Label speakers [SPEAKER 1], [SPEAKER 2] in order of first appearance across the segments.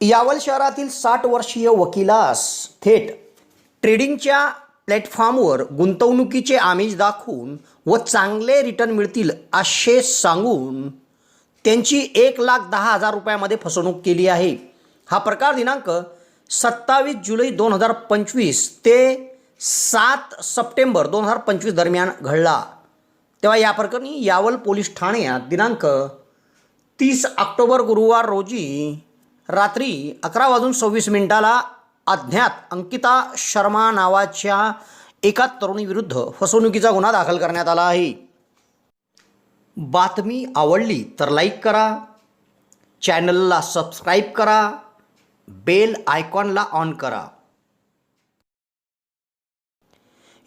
[SPEAKER 1] यावल शहरातील साठ वर्षीय वकिलास थेट ट्रेडिंगच्या प्लॅटफॉर्मवर गुंतवणुकीचे आमिष दाखवून व चांगले रिटर्न मिळतील असे सांगून त्यांची एक लाख दहा हजार रुपयामध्ये फसवणूक केली आहे. हा प्रकार दिनांक सत्तावीस जुलै दोन हजार पंचवीस ते सात सप्टेंबर दोन हजार पंचवीस दरम्यान घडला. तेव्हा या प्रकरणी यावल पोलीस ठाण्यात दिनांक तीस ऑक्टोबर गुरुवार रोजी रात्री अकरा वाजून सव्वीस मिनिटाला अज्ञात अंकिता शर्मा नावाच्या एका तरुणीविरुद्ध फसवणुकीचा गुन्हा दाखल करण्यात आला आहे. बातमी आवडली तर लाईक करा चॅनलला सबस्क्राईब करा बेल आयकॉनला ऑन करा.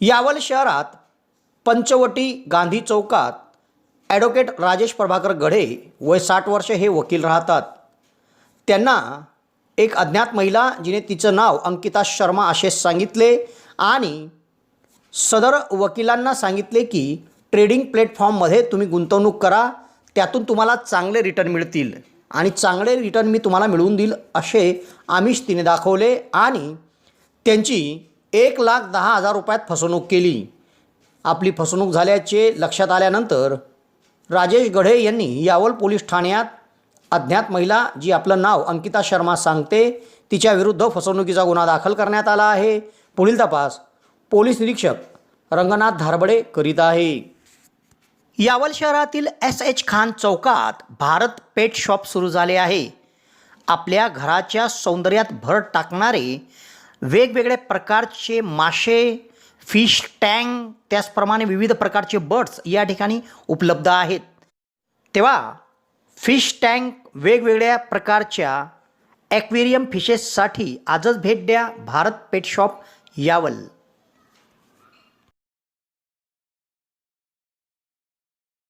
[SPEAKER 1] यावल शहरात पंचवटी गांधी चौकात ॲडव्होकेट राजेश प्रभाकर गढे वय साठ वर्ष हे वकील राहतात. त्यांना एक अज्ञात महिला जिने तिचं नाव अंकिता शर्मा असे सांगितले आणि सदर वकिलांना सांगितले की ट्रेडिंग प्लॅटफॉर्ममध्ये तुम्ही गुंतवणूक करा त्यातून तुम्हाला चांगले रिटर्न मिळतील आणि चांगले रिटर्न मी तुम्हाला मिळवून देईल असे आमिष तिने दाखवले आणि त्यांची एक लाख दहा हजार रुपयात फसवणूक केली. आपली फसवणूक झाल्याचे लक्षात आल्यानंतर राजेश गढे यांनी यावल पोलीस ठाण्यात अज्ञात महिला जी आपलं नाव अंकिता शर्मा सांगते तिच्याविरुद्ध फसवणुकीचा गुन्हा दाखल करण्यात आला आहे. पुढील तपास पोलीस निरीक्षक रंगनाथ धारबडे करीत आहे. यावल शहरातील एस एच खान चौकात भारत पेट शॉप सुरू झाले आहे. आपल्या घराच्या सौंदर्यात भर टाकणारे वेगवेगळ्या प्रकारचे मासे फिश टँक त्याचप्रमाणे विविध प्रकारचे बर्ड्स या ठिकाणी उपलब्ध आहेत. तेव्हा फिश टँक वेगवेगळ्या प्रकारच्या ॲक्वेरियम फिशेससाठी आजच भेट द्या भारत पेट शॉप यावल.